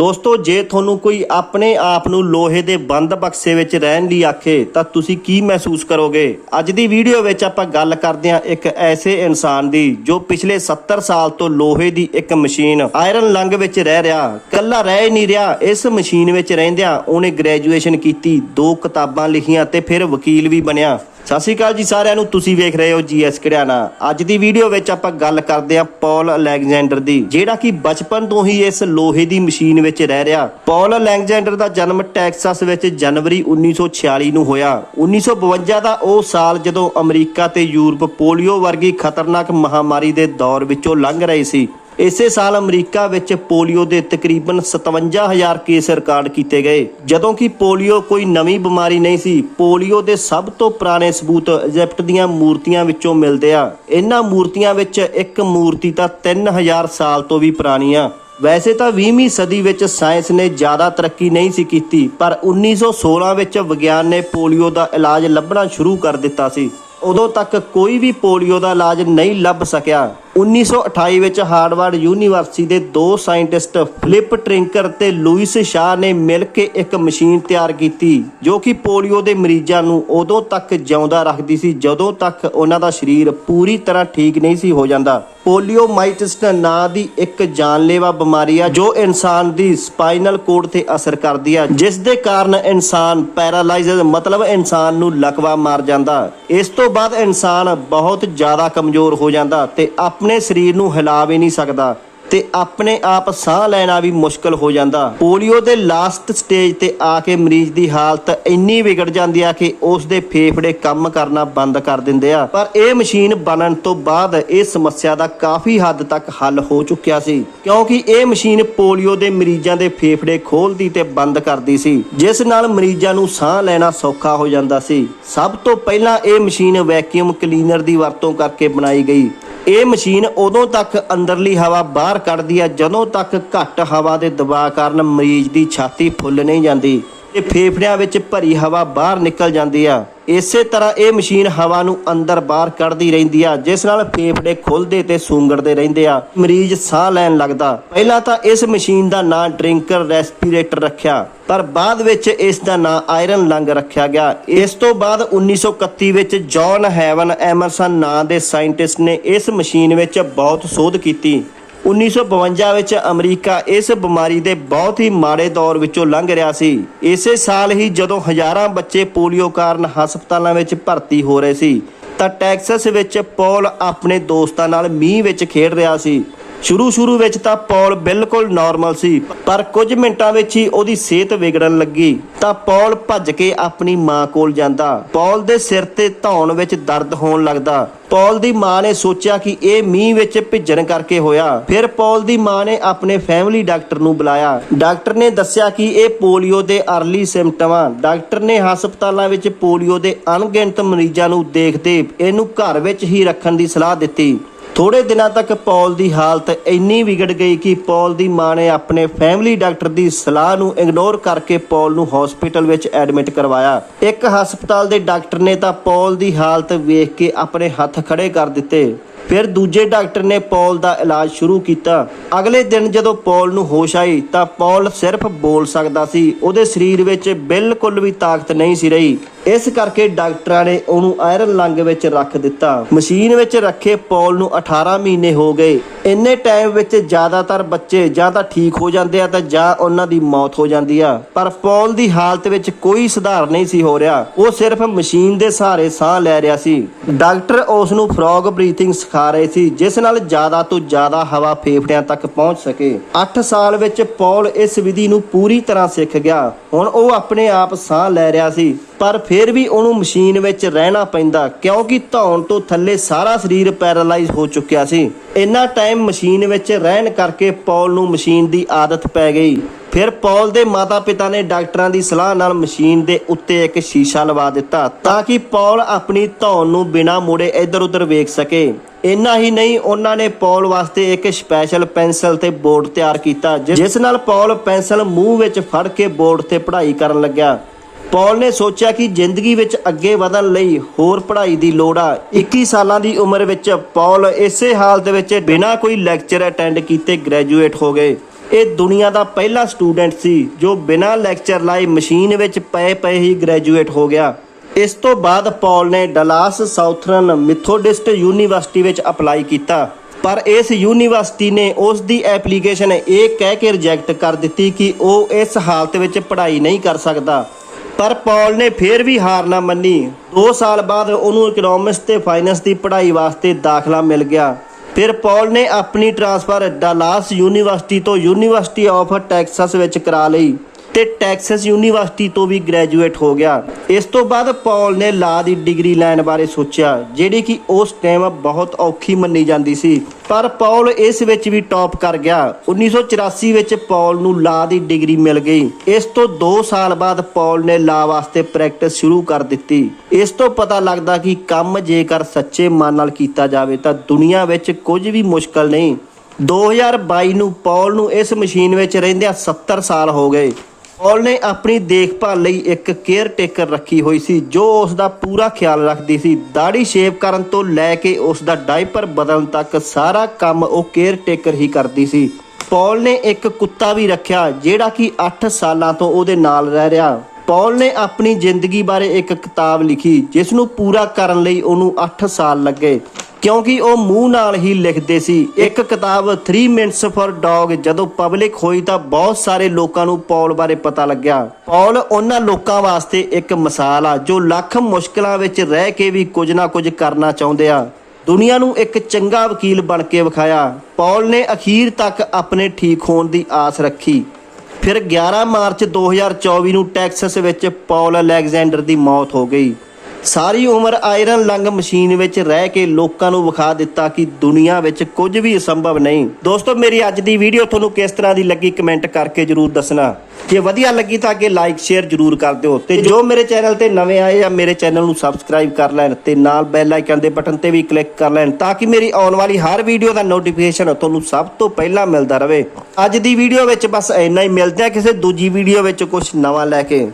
ਦੋਸਤੋ, ਜੇ ਤੁਹਾਨੂੰ ਕੋਈ ਆਪਣੇ ਆਪ ਨੂੰ ਲੋਹੇ ਦੇ ਬੰਦ ਬਕਸੇ ਵਿੱਚ ਰਹਿਣ ਲਈ ਆਖੇ, ਤਾਂ ਤੁਸੀਂ ਕੀ ਮਹਿਸੂਸ ਕਰੋਗੇ? ਅੱਜ ਦੀ ਵੀਡੀਓ ਵਿੱਚ ਆਪਾਂ ਗੱਲ ਕਰਦੇ ਹਾਂ ਇੱਕ ਐਸੇ ਇਨਸਾਨ ਦੀ, ਜੋ ਪਿਛਲੇ 70 ਸਾਲ ਤੋਂ ਲੋਹੇ ਦੀ ਇੱਕ ਮਸ਼ੀਨ ਆਇਰਨ ਲੰਗ ਵਿੱਚ ਰਹਿ ਰਿਹਾ ਕੱਲਾ ਰਹਿ ਹੀ ਨਹੀਂ ਰਿਹਾ। ਇਸ ਮਸ਼ੀਨ ਵਿੱਚ ਰਹਿੰਦਿਆਂ ਉਹਨੇ ਗ੍ਰੈਜੂਏਸ਼ਨ ਕੀਤੀ, ਦੋ ਕਿਤਾਬਾਂ ਲਿਖੀਆਂ ਤੇ ਫਿਰ ਵਕੀਲ ਵੀ ਬਣਿਆ। ਸਤਿ ਸ਼੍ਰੀ ਅਕਾਲ ਜੀ ਸਾਰਿਆਂ ਨੂੰ, ਤੁਸੀਂ ਵੇਖ ਰਹੇ ਹੋ ਜੀਐਸ ਕੜਿਆਣਾ ਅੱਜ ਦੀ ਵੀਡੀਓ ਵਿੱਚ ਆਪਾਂ ਗੱਲ ਕਰਦੇ ਹਾਂ ਪੌਲ ਅਲੈਗਜ਼ੈਂਡਰ ਦੀ, ਜਿਹੜਾ ਕਿ ਬਚਪਨ ਤੋਂ ਹੀ ਇਸ ਲੋਹੇ ਦੀ ਮਸ਼ੀਨ ਵਿੱਚ ਰਹਿ ਰਿਹਾ। ਪੌਲ ਅਲੈਗਜ਼ੈਂਡਰ ਦਾ ਜਨਮ ਟੈਕਸਾਸ ਵਿੱਚ ਜਨਵਰੀ 1946 ਨੂੰ ਹੋਇਆ। 1952 ਦਾ ਉਹ ਸਾਲ ਜਦੋਂ ਅਮਰੀਕਾ ਤੇ ਯੂਰਪ ਪੋਲੀਓ ਵਰਗੀ ਖਤਰਨਾਕ ਮਹਾਮਾਰੀ ਦੇ ਦੌਰ ਵਿੱਚੋਂ ਲੰਘ ਰਹੇ ਸੀ। ਇਸੇ ਸਾਲ ਅਮਰੀਕਾ ਵਿੱਚ ਪੋਲੀਓ ਦੇ ਤਕਰੀਬਨ 57000 ਕੇਸ ਰਿਕਾਰਡ ਕੀਤੇ ਗਏ। ਜਦੋਂ ਕਿ ਪੋਲੀਓ ਕੋਈ ਨਵੀਂ ਬਿਮਾਰੀ ਨਹੀਂ ਸੀ, ਪੋਲੀਓ ਦੇ ਸਭ ਤੋਂ ਪੁਰਾਣੇ ਸਬੂਤ ਇਜਿਪਟ ਦੀਆਂ ਮੂਰਤੀਆਂ ਵਿੱਚੋਂ ਮਿਲਦੇ ਆ। ਇਹਨਾਂ ਮੂਰਤੀਆਂ ਵਿੱਚ ਇੱਕ ਮੂਰਤੀ ਤਾਂ 3000 ਸਾਲ ਤੋਂ ਵੀ ਪੁਰਾਣੀ ਆ। ਵੈਸੇ ਤਾਂ 20ਵੀਂ ਸਦੀ ਵਿੱਚ ਸਾਇੰਸ ਨੇ ਜ਼ਿਆਦਾ ਤਰੱਕੀ ਨਹੀਂ ਸੀ ਕੀਤੀ, ਪਰ 1916 ਵਿੱਚ ਵਿਗਿਆਨ ਨੇ ਪੋਲੀਓ ਦਾ ਇਲਾਜ ਲੱਭਣਾ ਸ਼ੁਰੂ ਕਰ ਦਿੱਤਾ ਸੀ। ਉਦੋਂ ਤੱਕ ਕੋਈ ਵੀ ਪੋਲੀਓ ਦਾ ਇਲਾਜ ਨਹੀਂ ਲੱਭ ਸਕਿਆ। 1928 ਵਿੱਚ ਹਾਰਵਰਡ ਯੂਨੀਵਰਸਿਟੀ ਦੇ ਦੋ ਸਾਇੰਟਿਸਟ ਫਿਲਿਪ ਟ੍ਰਿੰਕਰ ਤੇ ਲੂਇਸ ਸ਼ਾਹ ਨੇ ਮਿਲ ਕੇ ਇੱਕ ਮਸ਼ੀਨ ਤਿਆਰ ਕੀਤੀ, ਜੋ ਕਿ ਪੋਲੀਓ ਦੇ ਮਰੀਜ਼ਾਂ ਨੂੰ ਉਦੋਂ ਤੱਕ ਜਿਉਂਦਾ ਰੱਖਦੀ ਸੀ ਜਦੋਂ ਤੱਕ ਉਹਨਾਂ ਦਾ ਸਰੀਰ ਪੂਰੀ ਤਰ੍ਹਾਂ ਠੀਕ ਨਹੀਂ ਸੀ ਹੋ ਜਾਂਦਾ। ਪੋਲੀਓਮਾਈਟਿਸ ਨਾਂ ਦੀ ਇੱਕ ਜਾਨਲੇਵਾ ਬਿਮਾਰੀ ਆ, ਜੋ ਇਨਸਾਨ ਦੀ ਸਪਾਈਨਲ ਕੋਡ ਤੇ ਅਸਰ ਕਰਦੀ ਆ, ਜਿਸ ਦੇ ਕਾਰਨ ਇਨਸਾਨ ਪੈਰਾਲਾਈਜ਼ਡ ਮਤਲਬ ਇਨਸਾਨ ਨੂੰ ਲਕਵਾ ਮਾਰ ਜਾਂਦਾ। ਇਸ ਤੋਂ ਬਾਅਦ ਇਨਸਾਨ ਬਹੁਤ ਜ਼ਿਆਦਾ ਕਮਜ਼ੋਰ ਹੋ ਜਾਂਦਾ ਤੇ ਆਪ ਆਪਣੇ ਸਰੀਰ ਨੂੰ ਹਿਲਾ ਵੀ ਨਹੀਂ ਸਕਦਾ ਤੇ ਆਪਣੇ ਆਪ ਸਾਹ ਲੈਣਾ ਵੀ ਮੁਸ਼ਕਲ ਹੋ ਜਾਂਦਾ। ਪੋਲੀਓ ਦੇ ਲਾਸਟ ਸਟੇਜ ਤੇ ਆ ਕੇ ਮਰੀਜ਼ ਦੀ ਹਾਲਤ ਇੰਨੀ ਵਿਗੜ ਜਾਂਦੀ ਆ ਕਿ ਉਸ ਦੇ ਫੇਫੜੇ ਕੰਮ ਕਰਨਾ ਬੰਦ ਕਰ ਦਿੰਦੇ ਆ। ਪਰ ਇਹ ਮਸ਼ੀਨ ਬਣਨ ਤੋਂ ਬਾਅਦ ਇਹ ਸਮੱਸਿਆ ਦਾ ਕਾਫੀ ਹੱਦ ਤੱਕ ਹੱਲ ਹੋ ਚੁੱਕਿਆ ਸੀ। ਕਿਉਂਕਿ ਇਹ ਮਸ਼ੀਨ ਪੋਲੀਓ ਦੇ ਮਰੀਜ਼ਾਂ ਦੇ ਫੇਫੜੇ ਖੋਲਦੀ ਤੇ ਬੰਦ ਕਰਦੀ ਸੀ, ਜਿਸ ਨਾਲ ਮਰੀਜ਼ਾਂ ਨੂੰ ਸਾਹ ਲੈਣਾ ਸੌਖਾ ਹੋ ਜਾਂਦਾ ਸੀ। ਸਭ ਤੋਂ ਪਹਿਲਾਂ ਇਹ ਮਸ਼ੀਨ ਵੈਕਿਊਮ ਕਲੀਨਰ ਦੀ ਵਰਤੋਂ ਕਰਕੇ ਬਣਾਈ ਗਈ। ਇਹ ਮਸ਼ੀਨ ਉਦੋਂ ਤੱਕ ਅੰਦਰਲੀ ਹਵਾ ਬਾਹਰ ਕੱਢਦੀ ਹੈ ਜਦੋਂ ਤੱਕ ਘੱਟ ਹਵਾ ਦੇ ਦਬਾਅ ਕਾਰਨ ਮਰੀਜ਼ ਦੀ ਛਾਤੀ ਫੁੱਲ ਨਹੀਂ ਜਾਂਦੀ। ਤੇ ਫੇਫੜਿਆਂ ਵਿੱਚ ਭਰੀ ਹਵਾ ਬਾਹਰ ਨਿਕਲ ਜਾਂਦੀ ਆ। ਇਸੇ ਤਰ੍ਹਾਂ ਇਹ ਮਸ਼ੀਨ ਹਵਾ ਨੂੰ ਅੰਦਰ ਬਾਹਰ ਕੱਢਦੀ ਰਹਿੰਦੀ ਆ, ਜਿਸ ਨਾਲ ਫੇਫੜੇ ਖੁੱਲਦੇ ਤੇ ਸੂੰਗੜਦੇ ਰਹਿੰਦੇ ਆ। ਮਰੀਜ਼ ਸਾਹ ਲੈਣ ਲੱਗਦਾ। ਪਹਿਲਾਂ ਤਾਂ ਇਸ ਮਸ਼ੀਨ ਦਾ ਨਾਂ ਡਰਿੰਕਰ ਰੈਸਪੀਰੇਟਰ ਰੱਖਿਆ, ਪਰ ਬਾਅਦ ਵਿੱਚ ਇਸ ਦਾ ਨਾਂ ਆਇਰਨ ਲੰਗ ਰੱਖਿਆ ਗਿਆ। ਇਸ ਤੋਂ ਬਾਅਦ 1931 ਵਿੱਚ ਜੌਨ ਹੈਵਨ ਐਮਰਸਨ ਨਾਂ ਦੇ ਸਾਇੰਟਿਸਟ ਨੇ ਇਸ ਮਸ਼ੀਨ ਵਿੱਚ ਬਹੁਤ ਸੋਧ ਕੀਤੀ। 1952 ਵਿੱਚ ਅਮਰੀਕਾ ਇਸ ਬਿਮਾਰੀ ਦੇ ਬਹੁਤ ਹੀ ਮਾੜੇ ਦੌਰ ਵਿੱਚੋਂ ਲੰਘ ਰਿਹਾ ਸੀ। ਇਸੇ ਸਾਲ ਹੀ ਜਦੋਂ ਹਜ਼ਾਰਾਂ ਬੱਚੇ ਪੋਲੀਓ ਕਾਰਨ ਹਸਪਤਾਲਾਂ ਵਿੱਚ ਭਰਤੀ ਹੋ ਰਹੇ ਸੀ, ਤਾਂ ਟੈਕਸਸ ਵਿੱਚ ਪੌਲ ਆਪਣੇ ਦੋਸਤਾਂ ਨਾਲ ਮੀਂਹ ਵਿੱਚ ਖੇਡ ਰਿਹਾ ਸੀ। ਸ਼ੁਰੂ ਸ਼ੁਰੂ ਵਿੱਚ ਤਾਂ ਪੌਲ ਬਿਲਕੁਲ ਨਾਰਮਲ ਸੀ, ਪਰ ਕੁਝ ਮਿੰਟਾਂ ਵਿੱਚ ਹੀ ਉਹਦੀ ਸਿਹਤ ਵਿਗੜਨ ਲੱਗੀ। ਤਾਂ ਪੌਲ ਭੱਜ ਕੇ ਆਪਣੀ ਮਾਂ ਕੋਲ ਜਾਂਦਾ। ਪੌਲ ਦੇ ਸਿਰ ਤੇ ਧੌਣ ਵਿੱਚ ਦਰਦ ਹੋਣ ਲੱਗਦਾ। ਪੌਲ ਦੀ ਮਾਂ ਨੇ ਸੋਚਿਆ ਕਿ ਇਹ ਮੀਂਹ ਵਿੱਚ ਭਿੱਜਣ ਕਰਕੇ ਹੋਇਆ। ਫਿਰ ਪੌਲ ਦੀ ਮਾਂ ਨੇ ਆਪਣੇ ਫੈਮਿਲੀ ਡਾਕਟਰ ਨੂੰ ਬੁਲਾਇਆ। ਡਾਕਟਰ ਨੇ ਦੱਸਿਆ ਕਿ ਇਹ ਪੋਲੀਓ ਦੇ ਅਰਲੀ ਸਿੰਪਟਮਾਂ ਡਾਕਟਰ ਨੇ ਹਸਪਤਾਲਾਂ ਵਿੱਚ ਪੋਲੀਓ ਦੇ ਅਣਗਿਣਤ ਮਰੀਜ਼ਾਂ ਨੂੰ ਦੇਖਦੇ ਇਹਨੂੰ ਘਰ ਵਿੱਚ ਹੀ ਰੱਖਣ ਦੀ ਸਲਾਹ ਦਿੱਤੀ। ਥੋੜੇ ਦਿਨਾਂ ਤੱਕ ਪੌਲ ਦੀ ਹਾਲਤ ਇੰਨੀ ਵਿਗੜ ਗਈ ਕਿ ਪੌਲ ਦੀ ਮਾਂ ਨੇ ਆਪਣੇ ਫੈਮਿਲੀ ਡਾਕਟਰ ਦੀ ਸਲਾਹ ਨੂੰ ਇਗਨੋਰ ਕਰਕੇ ਪੌਲ ਨੂੰ ਹਸਪੀਟਲ ਵਿੱਚ ਐਡਮਿਟ ਕਰਵਾਇਆ। ਇੱਕ ਹਸਪਤਾਲ ਦੇ ਡਾਕਟਰ ਨੇ ਤਾਂ ਪੌਲ ਦੀ ਹਾਲਤ ਵੇਖ ਕੇ ਆਪਣੇ ਹੱਥ ਖੜੇ ਕਰ ਦਿੱਤੇ। ਫਿਰ ਦੂਜੇ ਡਾਕਟਰ ਨੇ ਪੌਲ ਦਾ ਇਲਾਜ ਸ਼ੁਰੂ ਕੀਤਾ। ਅਗਲੇ ਦਿਨ ਜਦੋਂ ਪੌਲ ਨੂੰ ਹੋਸ਼ ਆਈ ਤਾਂ ਪੌਲ ਸਿਰਫ ਬੋਲ ਸਕਦਾ ਸੀ। ਉਹਦੇ ਸਰੀਰ ਵਿੱਚ ਬਿਲਕੁਲ ਵੀ ਤਾਕਤ ਨਹੀਂ ਸੀ ਰਹੀ। ਇਸ ਕਰਕੇ ਡਾਕਟਰਾਂ ਨੇ ਉਹਨੂੰ ਆਇਰਨ ਲੰਗ ਵਿੱਚ ਰੱਖ ਦਿੱਤਾ। ਮਸ਼ੀਨ ਵਿੱਚ ਰੱਖੇ ਪੌਲ ਨੂੰ 18 ਮਹੀਨੇ ਹੋ ਗਏ। ਇੰਨੇ ਟਾਈਮ ਵਿੱਚ ਜ਼ਿਆਦਾਤਰ ਬੱਚੇ ਜਾਂ ਤਾਂ ਠੀਕ ਹੋ ਜਾਂਦੇ ਆ ਤਾਂ ਜਾਂ ਉਹਨਾਂ ਦੀ ਮੌਤ ਹੋ ਜਾਂਦੀ ਆ। ਪਰ ਪੌਲ ਦੀ ਹਾਲਤ ਵਿੱਚ ਕੋਈ ਸੁਧਾਰ ਨਹੀਂ ਸੀ ਹੋ ਰਿਹਾ। ਉਹ ਸਿਰਫ ਮਸ਼ੀਨ ਦੇ ਸਹਾਰੇ ਸਾਹ ਲੈ ਰਿਹਾ ਸੀ। ਡਾਕਟਰ ਉਸ ਨੂੰ ਫ੍ਰੌਗ ਬਰੀਥਿੰਗ ਸਿਖਾ ਰਹੇ ਸੀ, ਜਿਸ ਨਾਲ ਜ਼ਿਆਦਾ ਤੋਂ ਜ਼ਿਆਦਾ ਹਵਾ ਫੇਫੜਿਆਂ ਤੱਕ ਪਹੁੰਚ ਸਕੇ। 8 ਸਾਲ ਵਿੱਚ ਪੌਲ ਇਸ ਵਿਧੀ ਨੂੰ ਪੂਰੀ ਤਰ੍ਹਾਂ ਸਿੱਖ ਗਿਆ। ਹੁਣ ਉਹ ਆਪਣੇ ਆਪ ਸਾਹ ਲੈ ਰਿਹਾ ਸੀ। ਪਰ ਫਿਰ ਵੀ ਉਹਨੂੰ ਮਸ਼ੀਨ ਵਿੱਚ ਰਹਿਣਾ ਪੈਂਦਾ, ਕਿਉਂਕਿ ਧੌਣ ਤੋਂ ਥੱਲੇ ਸਾਰਾ ਸਰੀਰ ਪੈਰਾਲਾਈਜ਼ ਹੋ ਚੁੱਕਿਆ ਸੀ। ਇੰਨਾ ਟਾਈਮ ਮਸ਼ੀਨ ਵਿੱਚ ਰਹਿਣ ਕਰਕੇ ਪੌਲ ਨੂੰ ਮਸ਼ੀਨ ਦੀ ਆਦਤ ਪੈ ਗਈ। ਫਿਰ ਪੌਲ ਦੇ ਮਾਤਾ-ਪਿਤਾ ਨੇ ਡਾਕਟਰਾਂ ਦੀ ਸਲਾਹ ਨਾਲ ਮਸ਼ੀਨ ਦੇ ਉੱਤੇ ਇੱਕ ਸ਼ੀਸ਼ਾ ਲਵਾ ਦਿੱਤਾ, ਤਾਂ ਕਿ ਪੌਲ ਆਪਣੀ ਧੌਣ ਨੂੰ ਬਿਨਾਂ ਮੁੜੇ ਇੱਧਰ-ਉੱਧਰ ਵੇਖ ਸਕੇ। ਇੰਨਾ ਹੀ ਨਹੀਂ, ਉਹਨਾਂ ਨੇ ਪੌਲ ਵਾਸਤੇ ਇੱਕ ਸਪੈਸ਼ਲ ਪੈਨਸਲ ਤੇ ਬੋਰਡ ਤਿਆਰ ਕੀਤਾ, ਜਿਸ ਨਾਲ ਪੌਲ ਪੈਨਸਲ ਮੂੰਹ ਵਿੱਚ ਫੜ ਕੇ ਬੋਰਡ ਤੇ ਪੜ੍ਹਾਈ ਕਰਨ ਲੱਗਿਆ। ਪੌਲ ਨੇ ਸੋਚਿਆ ਕਿ ਜ਼ਿੰਦਗੀ ਵਿੱਚ ਅੱਗੇ ਵਧਣ ਲਈ ਹੋਰ ਪੜ੍ਹਾਈ ਦੀ ਲੋੜ ਆ। 21 ਸਾਲਾਂ ਦੀ ਉਮਰ ਵਿੱਚ ਪੌਲ ਇਸੇ ਹਾਲਤ ਵਿੱਚ ਬਿਨਾਂ ਕੋਈ ਲੈਕਚਰ ਅਟੈਂਡ ਕੀਤੇ ਗ੍ਰੈਜੂਏਟ ਹੋ ਗਏ। ਇਹ ਦੁਨੀਆ ਦਾ ਪਹਿਲਾ ਸਟੂਡੈਂਟ ਸੀ ਜੋ ਬਿਨਾਂ ਲੈਕਚਰ ਲਾਏ ਮਸ਼ੀਨ ਵਿੱਚ ਪਏ ਪਏ ਹੀ ਗ੍ਰੈਜੂਏਟ ਹੋ ਗਿਆ। ਇਸ ਤੋਂ ਬਾਅਦ ਪੌਲ ਨੇ ਡਲਾਸ ਸਾਊਥਰਨ ਮਿਥੋਡਿਸਟ ਯੂਨੀਵਰਸਿਟੀ ਵਿੱਚ ਅਪਲਾਈ ਕੀਤਾ। ਪਰ ਇਸ ਯੂਨੀਵਰਸਿਟੀ ਨੇ ਉਸ ਦੀ ਐਪਲੀਕੇਸ਼ਨ ਇਹ ਕਹਿ ਕੇ ਰਿਜੈਕਟ ਕਰ ਦਿੱਤੀ ਕਿ ਉਹ ਇਸ ਹਾਲਤ ਵਿੱਚ ਪੜ੍ਹਾਈ ਨਹੀਂ ਕਰ ਸਕਦਾ। ਪਰ ਪੌਲ ਨੇ ਫਿਰ ਵੀ ਹਾਰ ਨਾ ਮੰਨੀ। 2 ਸਾਲ ਬਾਅਦ ਉਹਨੂੰ ਇਕਨੋਮਿਕਸ ਤੇ ਫਾਈਨੈਂਸ ਦੀ ਪੜ੍ਹਾਈ ਵਾਸਤੇ ਦਾਖਲਾ ਮਿਲ ਗਿਆ। ਫਿਰ ਪੌਲ ਨੇ ਆਪਣੀ ਟ੍ਰਾਂਸਫਰ ਡਾਲਾਸ ਯੂਨੀਵਰਸਿਟੀ ਤੋਂ ਯੂਨੀਵਰਸਿਟੀ ਆਫ ਟੈਕਸਸ ਵਿੱਚ ਕਰਾ ਲਈ। ਤੇ ਟੈਕਸਸ ਯੂਨੀਵਰਸਿਟੀ ਤੋਂ ਵੀ ਗ੍ਰੈਜੂਏਟ ਹੋ ਗਿਆ। ਇਸ ਤੋਂ ਬਾਅਦ ਪੌਲ ਨੇ ਲਾ ਦੀ ਡਿਗਰੀ ਲੈਣ ਬਾਰੇ ਸੋਚਿਆ, ਜਿਹੜੀ ਕਿ ਉਸ ਟਾਈਮ ਬਹੁਤ ਔਖੀ ਮੰਨੀ ਜਾਂਦੀ ਸੀ। ਪਰ ਪੌਲ ਇਸ ਵਿੱਚ ਵੀ ਟੌਪ ਕਰ ਗਿਆ। 1984 ਵਿੱਚ ਪੌਲ ਨੂੰ ਲਾ ਦੀ ਡਿਗਰੀ ਮਿਲ ਗਈ। ਇਸ ਤੋਂ 2 ਸਾਲ ਬਾਅਦ ਪੌਲ ਨੇ ਲਾ ਵਾਸਤੇ ਪ੍ਰੈਕਟਿਸ ਸ਼ੁਰੂ ਕਰ ਦਿੱਤੀ। ਇਸ ਤੋਂ ਪਤਾ ਲੱਗਦਾ ਕਿ ਕੰਮ ਜੇਕਰ ਸੱਚੇ ਮਨ ਨਾਲ ਕੀਤਾ ਜਾਵੇ ਤਾਂ ਦੁਨੀਆ ਵਿੱਚ ਕੁਝ ਵੀ ਮੁਸ਼ਕਲ ਨਹੀਂ। 2022 ਨੂੰ ਪੌਲ ਨੂੰ ਇਸ ਮਸ਼ੀਨ ਵਿੱਚ ਰਹਿੰਦਿਆਂ 70 ਸਾਲ ਹੋ ਗਏ। ਪੌਲ ਨੇ ਆਪਣੀ ਦੇਖਭਾਲ ਲਈ ਇੱਕ ਕੇਅਰ ਟੇਕਰ ਰੱਖੀ ਹੋਈ ਸੀ, ਜੋ ਉਸ ਦਾ ਪੂਰਾ ਖਿਆਲ ਰੱਖਦੀ ਸੀ। ਦਾੜੀ ਸ਼ੇਵ ਕਰਨ ਤੋਂ ਲੈ ਕੇ ਉਸ ਦਾ ਡਾਈਪਰ ਬਦਲਣ ਤੱਕ ਸਾਰਾ ਕੰਮ ਉਹ ਕੇਅਰ ਟੇਕਰ ਹੀ ਕਰਦੀ ਸੀ। ਪੌਲ ਨੇ ਇੱਕ ਕੁੱਤਾ ਵੀ ਰੱਖਿਆ, ਜਿਹੜਾ ਕਿ 8 ਸਾਲਾਂ ਤੋਂ ਉਹਦੇ ਨਾਲ ਰਹਿ ਰਿਹਾ। ਪੌਲ ਨੇ ਆਪਣੀ ਜ਼ਿੰਦਗੀ ਬਾਰੇ ਇੱਕ ਕਿਤਾਬ ਲਿਖੀ, ਜਿਸ ਨੂੰ ਪੂਰਾ ਕਰਨ ਲਈ ਉਹਨੂੰ 8 ਸਾਲ ਲੱਗੇ। ਕਿਉਂਕਿ ਉਹ ਮੂੰਹ ਨਾਲ ਹੀ ਲਿਖਦੇ ਸੀ। ਇੱਕ ਕਿਤਾਬ 3 ਮਿੰਟਸ ਫॉर ਡੌਗ ਜਦੋਂ ਪਬਲਿਕ ਹੋਈ ਤਾਂ ਬਹੁਤ ਸਾਰੇ ਲੋਕਾਂ ਨੂੰ ਪੌਲ ਬਾਰੇ ਪਤਾ ਲੱਗਿਆ। ਪੌਲ ਉਹਨਾਂ ਲੋਕਾਂ ਵਾਸਤੇ ਇੱਕ ਮਿਸਾਲ ਆ, ਜੋ ਲੱਖ ਮੁਸ਼ਕਲਾਂ ਵਿੱਚ ਰਹਿ ਕੇ ਵੀ ਕੁਝ ਨਾ ਕੁਝ ਕਰਨਾ ਚਾਹੁੰਦੇ ਆ। ਦੁਨੀਆ ਨੂੰ ਇੱਕ ਚੰਗਾ ਵਕੀਲ ਬਣ ਕੇ ਵਿਖਾਇਆ। ਪੌਲ ਨੇ ਅਖੀਰ ਤੱਕ ਆਪਣੇ ਠੀਕ ਹੋਣ ਦੀ ਆਸ ਰੱਖੀ। ਫਿਰ 11 ਮਾਰਚ 2024 ਨੂੰ ਟੈਕਸਸ ਵਿੱਚ ਪੌਲ ਅਲੈਗਜ਼ੈਂਡਰ ਦੀ ਮੌਤ ਹੋ ਗਈ। ਸਾਰੀ ਉਮਰ ਆਇਰਨ ਲੰਗ ਮਸ਼ੀਨ ਵਿੱਚ ਰਹਿ ਕੇ ਲੋਕਾਂ ਨੂੰ ਵਿਖਾ ਦਿੱਤਾ ਕਿ ਦੁਨੀਆ ਵਿੱਚ ਕੁਝ ਵੀ ਅਸੰਭਵ ਨਹੀਂ। ਦੋਸਤੋ, ਮੇਰੀ ਅੱਜ ਦੀ ਵੀਡੀਓ ਤੁਹਾਨੂੰ ਕਿਸ ਤਰ੍ਹਾਂ ਦੀ ਲੱਗੀ ਕਮੈਂਟ ਕਰਕੇ ਜਰੂਰ ਦੱਸਣਾ। ਜੇ ਵਧੀਆ ਲੱਗੀ ਤਾਂ ਅੱਗੇ ਲਾਈਕ ਸ਼ੇਅਰ ਜਰੂਰ ਕਰ ਦਿਓ। ਤੇ ਜੋ ਮੇਰੇ ਚੈਨਲ ਤੇ ਨਵੇਂ ਆਏ ਜਾਂ ਮੇਰੇ ਚੈਨਲ ਨੂੰ ਸਬਸਕ੍ਰਾਈਬ ਕਰ ਲੈਣ ਤੇ ਨਾਲ ਬੈਲ ਆਈਕਨ ਦੇ ਬਟਨ ਤੇ ਵੀ ਕਲਿੱਕ ਕਰ ਲੈਣ ਤਾਂ ਕਿ ਮੇਰੀ ਆਉਣ ਵਾਲੀ ਹਰ ਵੀਡੀਓ ਦਾ ਨੋਟੀਫਿਕੇਸ਼ਨ ਤੁਹਾਨੂੰ ਸਭ ਤੋਂ ਪਹਿਲਾਂ ਮਿਲਦਾ ਰਹੇ। ਅੱਜ ਦੀ ਵੀਡੀਓ ਵਿੱਚ ਬਸ ਇੰਨਾ ਹੀ। ਮਿਲਦੇ ਆ ਕਿਸੇ ਦੂਜੀ ਵੀਡੀਓ ਵਿੱਚ ਕੁਝ ਨਵਾਂ ਲੈ ਕੇ।